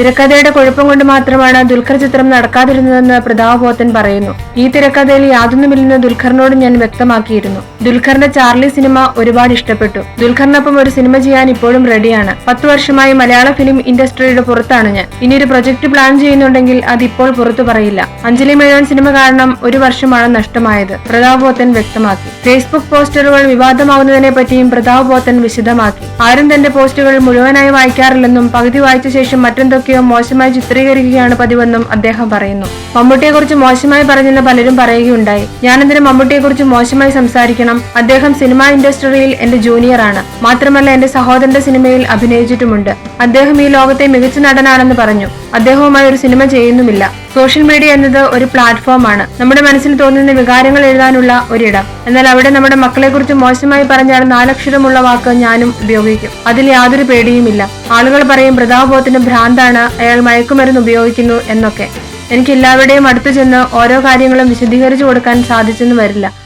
തിരക്കഥയുടെ കുഴപ്പം കൊണ്ട് മാത്രമാണ് ദുൽഖർ ചിത്രം നടക്കാതിരുന്നതെന്ന് പ്രതാപ് പോത്തൻ പറയുന്നു. ഈ തിരക്കഥയിൽ യാതൊന്നുമില്ലെന്ന് ദുൽഖറിനോട് ഞാൻ വ്യക്തമാക്കിയിരുന്നു. ദുൽഖറിന്റെ ചാർലി സിനിമ ഒരുപാട് ഇഷ്ടപ്പെട്ടു. ദുൽഖറിനൊപ്പം ഒരു സിനിമ ചെയ്യാൻ ഇപ്പോഴും റെഡിയാണ്. പത്തു വർഷമായി മലയാള ഫിലിം ഇൻഡസ്ട്രിയുടെ പുറത്താണ് ഞാൻ. ഇനി ഒരു പ്രൊജക്ട് പ്ലാൻ ചെയ്യുന്നുണ്ടെങ്കിൽ അത് ഇപ്പോൾ പുറത്തു പറയില്ല. അഞ്ജലി മേനോൻ സിനിമ കാരണം ഒരു വർഷമാണ് നഷ്ടമായത് പ്രതാപ് പോത്തൻ വ്യക്തമാക്കി. ഫേസ്ബുക്ക് പോസ്റ്ററുകൾ വിവാദമാവുന്നതിനെ പറ്റിയും പ്രതാപ് പോത്തൻ വിശദമാക്കി. ആരും തന്റെ പോസ്റ്റുകൾ മുഴുവനായി വായിക്കാറില്ലെന്നും പകുതി വായിച്ച ശേഷം മറ്റെന്തൊക്കെയോ മോശമായി ചിത്രീകരിക്കുകയാണ് പതിവെന്നും അദ്ദേഹം പറയുന്നു. മമ്മൂട്ടിയെ കുറിച്ച് മോശമായി പറഞ്ഞെന്ന് പലരും പറയുകയുണ്ടായി. ഞാനെന്തിനും മമ്മൂട്ടിയെ കുറിച്ച് മോശമായി സംസാരിക്കണം? അദ്ദേഹം സിനിമാ ഇൻഡസ്ട്രിയിൽ എന്റെ ജൂനിയറാണ് മാത്രമല്ല എന്റെ സഹോദരന്റെ സിനിമയിൽ അഭിനയിച്ചിട്ടുമുണ്ട്. അദ്ദേഹം ഈ ലോകത്തെ മികച്ച നടനാണെന്ന് പറഞ്ഞു. അദ്ദേഹവുമായി ഒരു സിനിമ ചെയ്യുന്നുമില്ല. സോഷ്യൽ മീഡിയ എന്നത് ഒരു പ്ലാറ്റ്ഫോമാണ് നമ്മുടെ മനസ്സിൽ തോന്നുന്ന വികാരങ്ങൾ എഴുതാനുള്ള ഒരിടം. എന്നാൽ അവിടെ നമ്മുടെ മക്കളെ കുറിച്ച് മോശമായി പറഞ്ഞാൽ നാലക്ഷരമുള്ള വാക്ക് ഞാനും ഉപയോഗിക്കും. അതിൽ യാതൊരു പേടിയുമില്ല. ആളുകൾ പറയും പ്രതാപബോധത്തിന് ഭ്രാന്താണ്. അയാൾ മയക്കുമരുന്ന് ഉപയോഗിക്കുന്നു എന്നൊക്കെ. എനിക്ക് എല്ലാവരുടെയും അടുത്തു ചെന്ന് ഓരോ കാര്യങ്ങളും വിശദീകരിച്ചു കൊടുക്കാൻ സാധിച്ചെന്ന് വരില്ല.